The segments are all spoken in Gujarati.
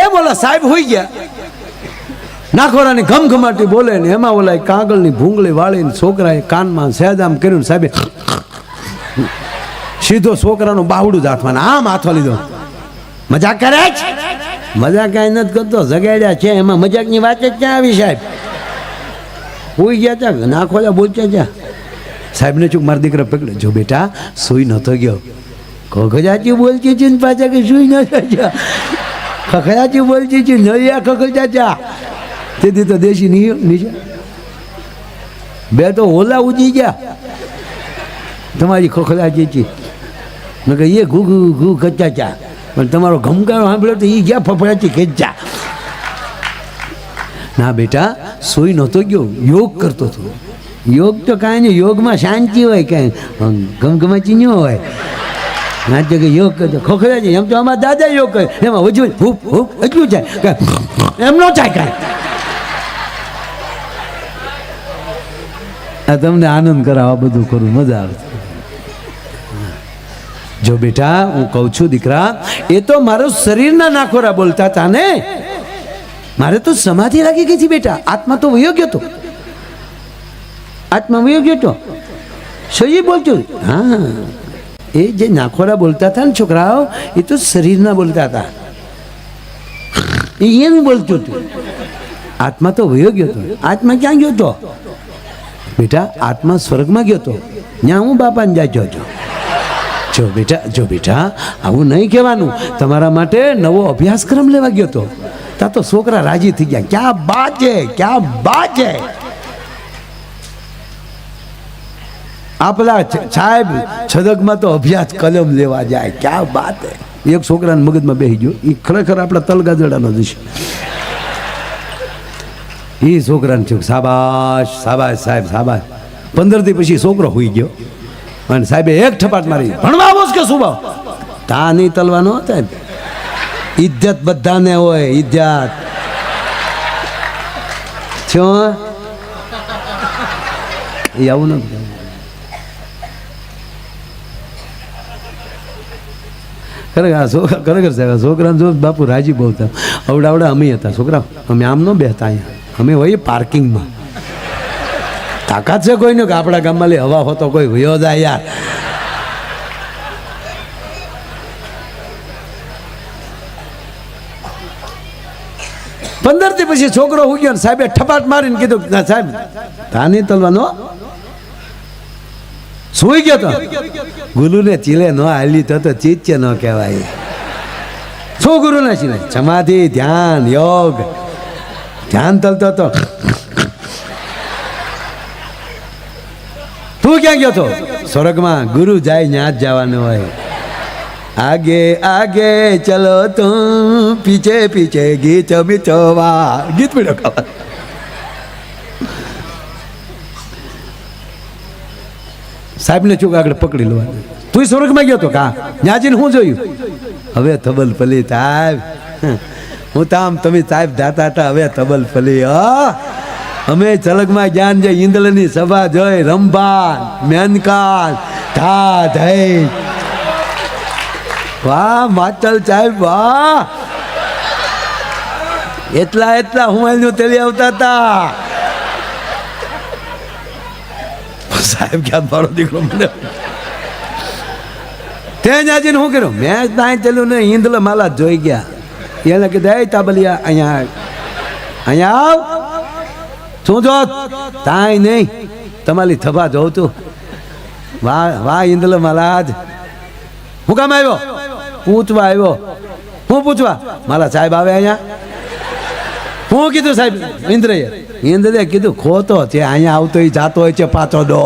એ બોલા સાહેબ, હોઈ ગયા. નાખોરાની ઘમઘમાટી બોલે ને એમાં ઓલા કાગળની ભૂંગળી વાળીને છોકરાએ કાનમાં સહેજામ કર્યું સાહેબે સીધો છોકરાનું બાવડું જ હાથમાં આમ હાથમાં લીધો. મજાક કરે છે મજાક કાંઈ નથી કરતો, જગાડ્યા છે. એમાં મજાકની વાત જ ક્યાં આવી સાહેબ? હોઈ ગયા ત્યાં નાખોલા બોલતા ત્યાં સાહેબને ચૂક મારા દીકરા પકડે જો બેટા, સુઈ નહોતો ગયો. ખખજાચી બોલતી છે પાછા કે સુઈ નતો ગયો ખખજાચી બોલતી છે નળિયા ખખજાચા તેથી તો દેશી નીચે બે તો ઓલા ઉજી ગયા. તમારી ખખડાચી છે મેં કહે એ ઘુ ઘુ ઘુ કચાચા પણ તમારો ઘમકારો સાંભળ્યો તો એ ગયા ફફડાચી ખેંચા ના બેટા સોઈ નહોતો ગયો, યોગ કરતો હતો. યોગ તો કાંઈ નહીં, યોગમાં શાંતિ હોય કાંઈ ગમગમાચી ન હોય. તો કે યોગ કરતો ખોખરા છે એમ તો દાદા યોગ કરે. એમાં વજુ હૂપ જાય એમ ન થાય કાંઈ. આ તમને આનંદ કરાવવા બધું કરું. મજા આવે. જો બેટા, હું કહું છું દીકરા, એ તો મારો શરીરના નાખોરા બોલતા હતા ને. મારે તો સમાધિ લાગી ગઈ હતી બેટા. આત્મા તો વયો ગયો તો આત્મા વયો ગયો તો સહી બોલતો. હા. એ જે નાખોરા બોલતા હતા ને છોકરાઓ, એ તો શરીરના બોલતા હતા. એ એનું બોલતું હતું. આત્મા તો વયો ગયો હતો. આત્મા ક્યાં ગયો તો બેટા, આત્મા સ્વર્ગમાં ગયો તો ત્યાં હું બાપાને ગયો હતો જો બેટા જો બેટા, આવું નહીં કહેવાનું. તમારા માટે નવો અભ્યાસક્રમ લેવા ગયો તો ત્યાં તો છોકરા રાજી થઈ ગયા. ક્યાં બાત ક્યાં બાત આ પેલા સાહેબ છદકમાં તો અભ્યાસ કલમ લેવા જાય. ક્યાં વાત એક છોકરાને મગજમાં બેસી ગયો. એ ખરેખર આપણા તલગાજડાનો દૃશ્ય એ છોકરાને થયું સાબાશ સાબાશ સાહેબ સાબાશ પંદર દી પછી છોકરો હોઈ ગયો. અને સાહેબે એક ઠપાટ મારી, ભણવા આવો કે શું ભાવ તા નહીં તલવાનો સાહેબ. ઇજ્જત બધાને હોય, ઇજ્જત. છો એ આવું નથી ખરેખર ખરેખર સાહેબ છોકરાને જો બાપુ રાજી બહુ હતા અવડા અવડા અમે હતા છોકરા. અમે આમ ન બેહતા અહીંયા. અમે હોઈએ પાર્કિંગમાં. તાકાત છે કોઈને કે આપણા ગામમાં લે હવા હોતો કોઈ વયો જાય યાર. પંદરથી પછી છોકરો ઉગ્યો સાહેબે ઠપાટ મારીને કીધું "ના, સાહેબ તાની તલવાનો સુઈ ગયો તો? ગુરુને ચીલે ન હાલી તો તો ચીચે ન કહેવાય. શું ગુરુને ચીલે? સમાધિ ધ્યાન યોગ. ધ્યાન તલતો તો. તું ક્યાં ગયો તો? સ્વર્ગમાં ગુરુ જાય ત્યાં જ જવાનું હોય. આગે આગે ચલો તું પીછે પીછે ગીત મીઠવા ગીત મીઠો ખાવા. સાહેબને ચૂક આગળ પકડી લો. તું સ્વર્ગમાં ગયો તો કા? ત્યાં હું જોયું? હવે તબલ પલી સાહેબ. હું તો તમે સાહેબ દાતા હતા, હવે તબલ પલી હા. અમે ચલકમાં જ્ઞાન જે ઇન્દ્રની સભા જોઈ, રંભાન, મેનકાન, ધા ધૈ વાહ માચલ સાહેબ, વાહ. એટલા એટલા હુમાયનું તેલી આવતા હતા. સાહેબ ક્યાં મારો દીકરો મને ત્યાં જાજીને શું કર્યું? મેં ત્યાં ચલ્યું ને ઈંદલ માલા જોઈ ગયા. એને કીધું, એ તાબલિયા, અહીંયા અહીંયા આવ? શું જો તાય નહીં. તમારી થભા જોઉં તું વાહ વાહ ઈંદલ મહારાજ. હું કામ આવ્યો? પૂછવા આવ્યો. હું પૂછવા? મારા સાહેબ આવે અહીંયા. હું કીધું સાહેબ, ઇન્દ્રએ? ઇન્દ્રએ કીધું, ખોતો છે, અહીંયા આવતો એ જાતો હોય છે પાછો ડો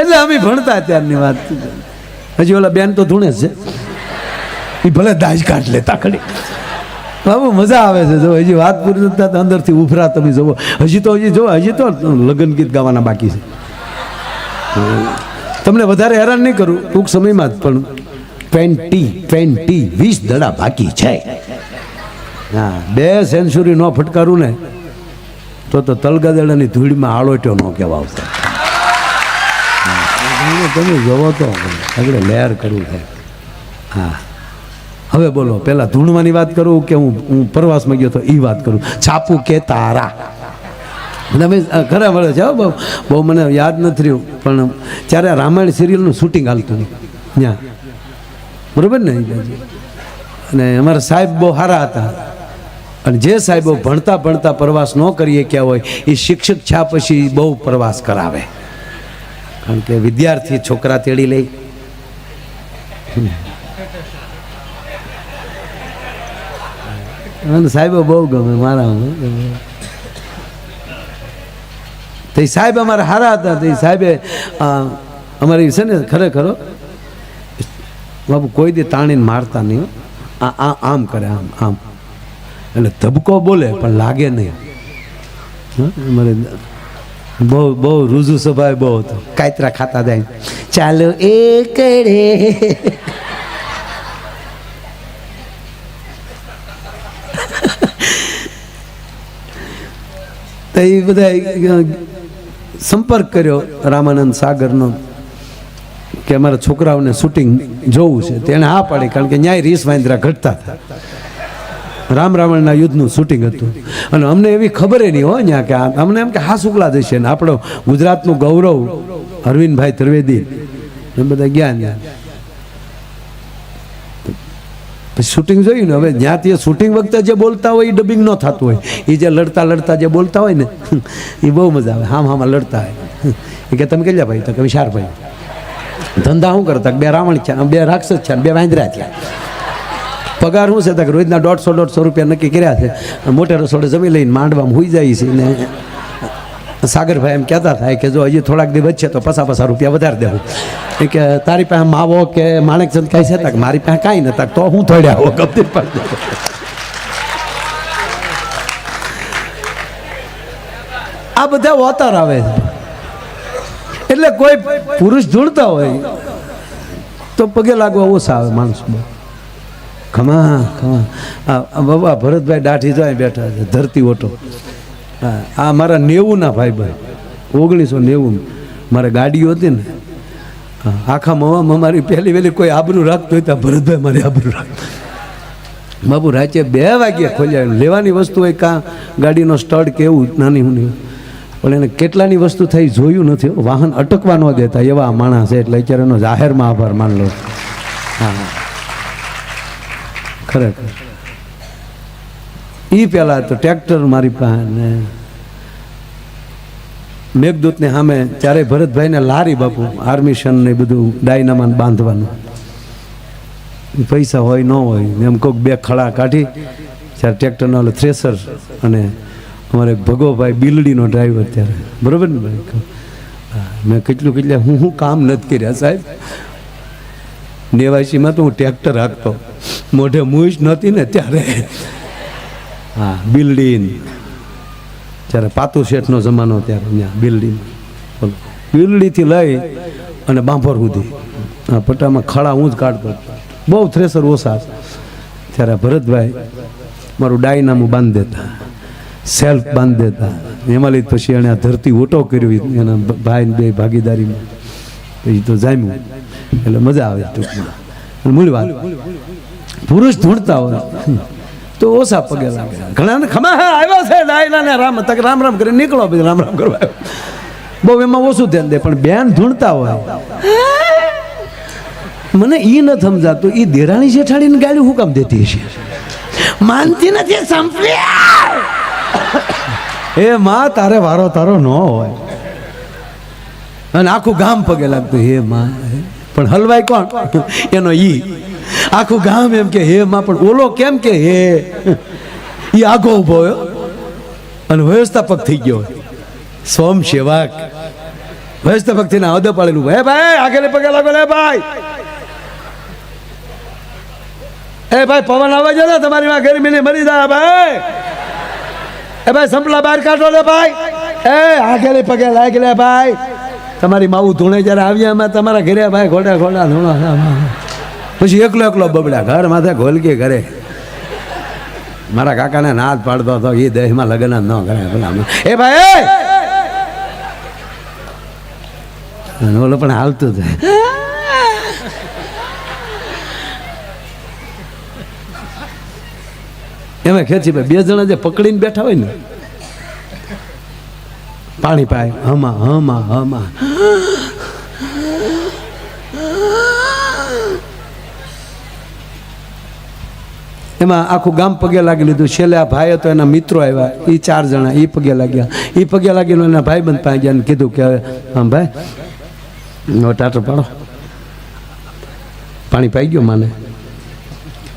એટલે અમે ભણતા ત્યારની વાત. હજી ઓલા બેન તો ધૂણે છે. એ ભલે દાજ કાઢ લેતા ખડી બાબુ મજા આવે છે, જો હજી વાત પૂરી થતા, અંદરથી ઉભરા તમે જોવો. હજી તો હજી જો, હજી તો લગ્ન ગીત ગાવાના બાકી છે. તમને વધારે હેરાન નહીં કરું. ટૂંક સમયમાં જ, પણ ટ્વેન્ટી ટ્વેન્ટી વીસ દડા બાકી છે. હા બે સેન્ચુરી ન ફટકારું ને, તો તો તલગાદડાની ધૂળમાં આળોટ્યો ન કહેવા આવતો. તમે જોવો તો આગળ લહેર કરવું છે. હા. હવે બોલો, પેલા ધૂણવાની વાત કરું કે હું હું પ્રવાસમાં ગયો તો એ વાત કરું. છાપું કે તારા? તમે ખરા મળે છે બહુ બહુ મને યાદ નથી રહ્યું, પણ ત્યારે રામાયણ સિરિયલનું શૂટિંગ હાલતું ત્યાં. બરોબર ને અને અમારા સાહેબ બહુ સારા હતા. અને જે સાહેબો ભણતા ભણતા પ્રવાસ ન કરીએ ક્યાં હોય એ શિક્ષક છા પછી બહુ પ્રવાસ કરાવે. કારણ કે વિદ્યાર્થી છોકરા તેડી લઈ સાહેબો બહુ ગમે, મારા તો સાહેબ અમારા હારા હતા. તો સાહેબે અમારી છે ને, ખરેખર બાબુ કોઈ દી તાણીને મારતા નહીં. આ આ, આમ કરે, આમ આમ. એટલે ધબકો બોલે, પણ લાગે નહીં. હં? અમારે બહુ બહુ રૂજુ સ્વભાવ બહુ હતો. કાયતરા ખાતા જાય. ચાલો એ કરે તો એ બધા સંપર્ક કર્યો રામાનંદ સાગરનો કે અમારા છોકરાઓને શૂટિંગ જોવું છે. તેણે હા પાડી, કારણ કે ન્યાય રીસ વાંદરા ઘટતા હતા. રામ રાવણના યુદ્ધનું શૂટિંગ હતું. અને અમને એવી ખબર નહીં હોય ત્યાં કે અમને એમ કે હા શુક્લા જશે ને આપણો ગુજરાતનું ગૌરવ અરવિંદભાઈ ત્રિવેદી. એમ બધા ગયા ત્યાં પછી શૂટિંગ જોયું ને, હવે જ્યાં તે શૂટિંગ વખતે જે બોલતા હોય એ ડબિંગ ન થતું હોય. એ જે લડતા લડતા જે બોલતા હોય ને એ બહુ મજા આવે. હામ હામાં લડતા હોય. એ કે તમે કેટલા ભાઈ? તો કે વિશાર ભાઈ. ધંધા શું કરતા? બે રાવણ છે, બે રાક્ષસ છે બે વાંદરા થયા પગાર શું છે? રોજના દોઢસો દોઢસો રૂપિયા નક્કી કર્યા છે. મોટે રસોડે જમી લઈને માંડવામાં હોઈ જાય છે ને. સાગરભાઈ એમ કહેતા થાય કે જો હજી થોડાક દિવસ છે તો પસા પસા રૂપિયા વધારે દેવું. એ કે તારી પાસે માવો કે માણેકચંદ કાંઈ છે તક મારી પાસે કાંઈ નતા તો હું થોડ્યા આવો ગમતી પડે આ બધા વોતર આવે એટલે કોઈ પુરુષ જોડતા હોય તો પગે લાગવા ઓછા આવે માણસો ખમા ખમા. બાબા ભરતભાઈ દાઢી જાય બેઠા છે, ધરતી ઓટો. આ મારા નેવુંના ભાઈ ભાઈ. ઓગણીસો નેવું મારે ગાડીઓ હતી ને. આખા મવામાં મારી પહેલી વહેલી કોઈ આબરું રાખતું હોય ત્યાં ભરતભાઈ મારી આબરું રાખતું. બાબુ રાચે બે વાગ્યે ખોલ્યા. લેવાની વસ્તુ હોય કાં ગાડીનો સ્ટડ કેવું નાની હું પણ એને કેટલાની વસ્તુ થઈ જોયું નથી. વાહન અટકવા ન દેતા એવા માણસ છે. એટલે અત્યારે એનો જાહેરમાં આભાર માન લો હા. ખરેખર. એ પહેલાં તો ટ્રેક્ટર મારી પાસે મેઘદૂતને સામે ત્યારે ભરતભાઈને લારી બાપુ આર્મિશન ને બધું ડાયનામાન બાંધવાનું. પૈસા હોય, ન હોય એમ કોઈક બે ખડા કાઢી ત્યારે ટ્રેક્ટરનો ઓલો થ્રેસર અને અમારે ભગોભાઈ બિલડીનો ડ્રાઈવર ત્યારે. બરોબર ને ભાઈ? મેં કેટલું કેટલા હું હું કામ નથી કર્યા સાહેબ? નેવાસીમાં તો હું ટ્રેક્ટર હાંકતો. મોઢે મૂછ નહોતી ને ત્યારે. હા બિલ્ડિંગ જ્યારે પાતુ શેઠનો જમાનો ત્યારે ત્યાં બિલ્ડિંગ બોલો બિલ્ડીથી લઈ અને બાંભર સુધી. આ પટ્ટામાં ખડા હું જ કાઢતો બહુ થ્રેસર ઓછા ત્યારે ભરતભાઈ મારું ડાયનામું બાંધી દેતા. સેલ્ફ બાંધી દેતા. એમાં લઈ પછી એણે ધરતી ઓટો કર્યો. એના ભાઈ બે ભાગીદારીમાં. પછી તો જામ્યું. એટલે મજા આવે ટૂંકમાં. મૂળ વાત પુરુષ ઢૂંઢતા હોય. તો ઓછા પગે લાગે. ઘણા ખમા, હા, આવ્યા છે ડાયલા ને રામ, તક રામ રામ કરી નીકળો પછી રામ રામ કરવા. બહુ એમાં ઓછું ધ્યાન દે, પણ બેન ધૂણતા હોય. મને એ ન સમજાતું એ દેરાણી જેઠાણીને ગાડી હું કામ દેતી હશે? માનતી નથી, સંપલી એ માં, તારે વારો તારો ન હોય. અને આખું ગામ પગે લાગતું, હે માં પણ હલવાય કોણ? એનો ઈ. આખું ગામ એમ કે હે, માં પણ ઓલો કેમ કે હે? એ આગો ઊભો હોય અને વ્યવસ્થાપક થઈ ગયો સોમ સેવક. વ્યવસ્થાપક થઈને અદે પાડેલું હે ભાઈ આગળ પગે લાગો લે ભાઈ. એ ભાઈ, પવન આવે છે ને, તમારી માં ગરમીને મરી જાય ભાઈ. એ ભાઈ, સંપલા બહાર કાઢો લે ભાઈ. એ આગળ પગે લાગ લે ભાઈ. તમારી માવું ધૂણે જયારે આવ્યા એમાં તમારા ઘરે ભાઈ ઘોડા ઘોડા ધૂણા. પછી એકલો એકલો બબડ્યા ઘર માથે ઘોલકી ઘરે મારા કાકાને નાદ પાડતો હતો એ દેહમાં લગ્ન ન કરે. પેલા એ ભાઈ ઓલો પણ હાલતું છે એમાં ખેંચી ભાઈ, બે જણા જે પકડીને બેઠા હોય ને, પાણી પાય, હમા હમા હમા. એમાં આખું ગામ પગે લાગી લીધું. છેલ્લે આ ભાઈ હતો એના મિત્રો આવ્યા. એ ચાર જણા એ પગે લાગ્યા. એ પગે લાગીને એના ભાઈ બંધ પાસે ગયા કીધું કે હવે, હા ભાઈ ટાટર પાડો. પાણી પાઈ ગયો માને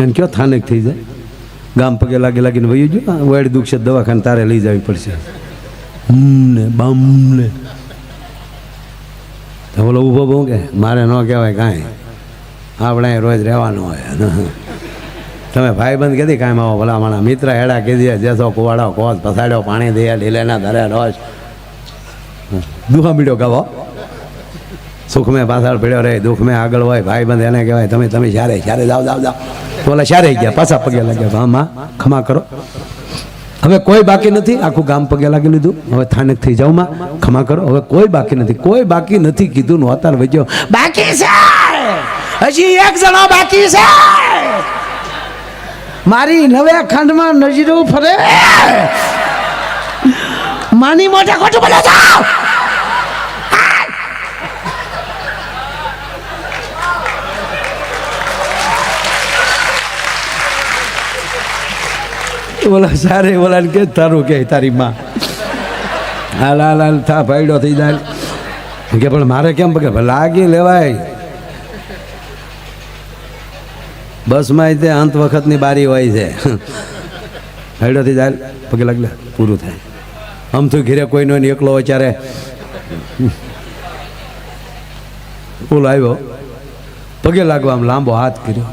એને કયો થાનેક થઈ જાય? ગામ પગે લાગી લાગીને વહી ગયો? વાડી દુખશે દવાખાને તારે લઈ જવી પડશે. ને, બમ ને. તો બોલો ઊભો બહુ કે, મારે ન કહેવાય કાંઈ. આપણે રોજ રહેવાનું હોય. તમે ભાઈ બંધ કીધી કાંઈ આવો ભલા મારા મિત્ર હેડા કીધી જેસો કુવાડો કોસ પસાડ્યો પાણી દે, લીલેના ધરે, રોજ. દુખા મીડ્યો ગાવો. સુખ મેં પાછળ પડ્યો રહે, દુઃખ મેં આગળ હોય ભાઈ બંધ એને કહેવાય, તમે તમે શારે શારે જાઓ જાઓ જાઓ. બોલા શારે ગયા? પાછા પગે લાગ્યા, હા, માં ખમા કરો. હવે કોઈ બાકી નથી, આખું ગામ પગે લાગી લીધું. હવે થાનક થઈ જાઉં, માં ખમા કરો. હવે કોઈ બાકી નથી. કોઈ બાકી નથી કીધું, નો અતાર વજ્યો બાકી છે! હજી એક જણો બાકી છે! મારી નવે ખંડમાં નજરો ફરે. માની મોઢે ખોટું બોલો છો? ઓલા સારે બોલા કે તારું કે તારી માં? હાલ હાલ હાલ, થા, ભાઈડો થઈ જાય. કે પણ મારે કેમ કે લાગી લેવાય. બસમાં તે અંત વખતની બારી હોય છે. હેડોથી જાય પગે લાગલે, પૂરું થાય. આમ તો ઘેરે કોઈ નો એકલો હોય ત્યારે. ઓલો આવ્યો. પગે લાગવા આમ લાંબો હાથ કર્યો.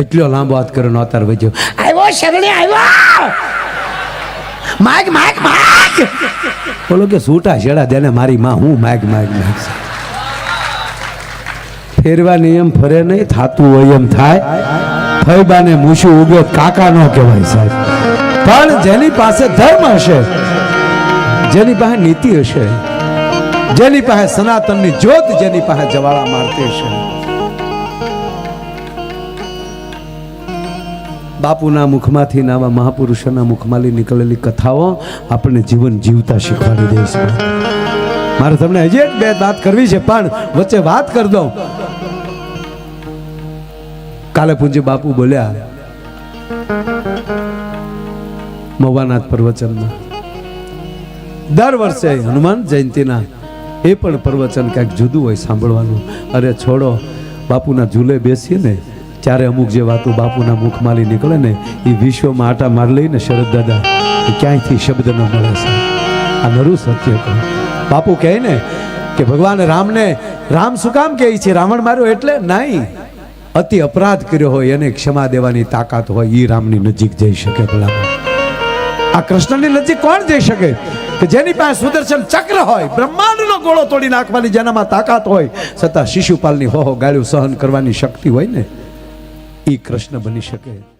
એટલો લાંબો હાથ કર્યો નોતાર વજ્યો આવ્યો, શરણે, આવ્યો! માગ માગ માગ! બોલો કે, સૂટા છેડા દેને મારી માં, હું માગ માગ માગ. ફેરવા નિયમ ફરે નહીં, થાતું હોય એમ થાય. ફૈબાને મૂછું ઉગે, કાકા નો કહેવાય સાહેબ. પણ જેની પાસે ધર્મ હશે, જેની પાસે નીતિ હશે, જેની પાસે સનાતનની જ્યોત જેની પાસે જવાળા મારતી હશે. બાપુના મુખમાંથી નાવા મહાપુરુષોના મુખમાંથી નીકળેલી કથાઓ આપણને જીવન જીવતા શીખવાડી દે મારે તમને હજી એક બે વાત કરવી છે, પણ વચ્ચે વાત કરી દઉં. કાલે પૂંજી બાપુ બોલ્યા, મવાનાથ પ્રવચનમાં દર વર્ષે હનુમાન જયંતિના એ પણ પ્રવચન ક્યાંક જુદું હોય સાંભળવાનું. અરે છોડો, બાપુના ઝૂલે બેસીએ ને, ત્યારે અમુક જે વાતો બાપુના મુખમાંથી નીકળે ને, એ વિશ્વમાં આટા માર લઈને શરદ દાદા, એ ક્યાંયથી શબ્દ ન મળે છે આ નરું સત્ય કહું. બાપુ કહે ને કે ભગવાન રામને, રામ શું કામ કહે છે? રાવણ માર્યો એટલે નહીં. અતિ અપરાધ કર્યો હોય એને ક્ષમા દેવાની તાકાત હોય એ રામની નજીક જઈ શકે ભલામાં આ કૃષ્ણની નજીક કોણ જઈ શકે? કે જેની પાસે સુદર્શન ચક્ર હોય, બ્રહ્માંડનો ગોળો તોડી નાખવાની જેનામાં તાકાત હોય, છતાં શિશુપાલની હો હો ગાળ્યું સહન કરવાની શક્તિ હોય ને એ કૃષ્ણ બની શકે.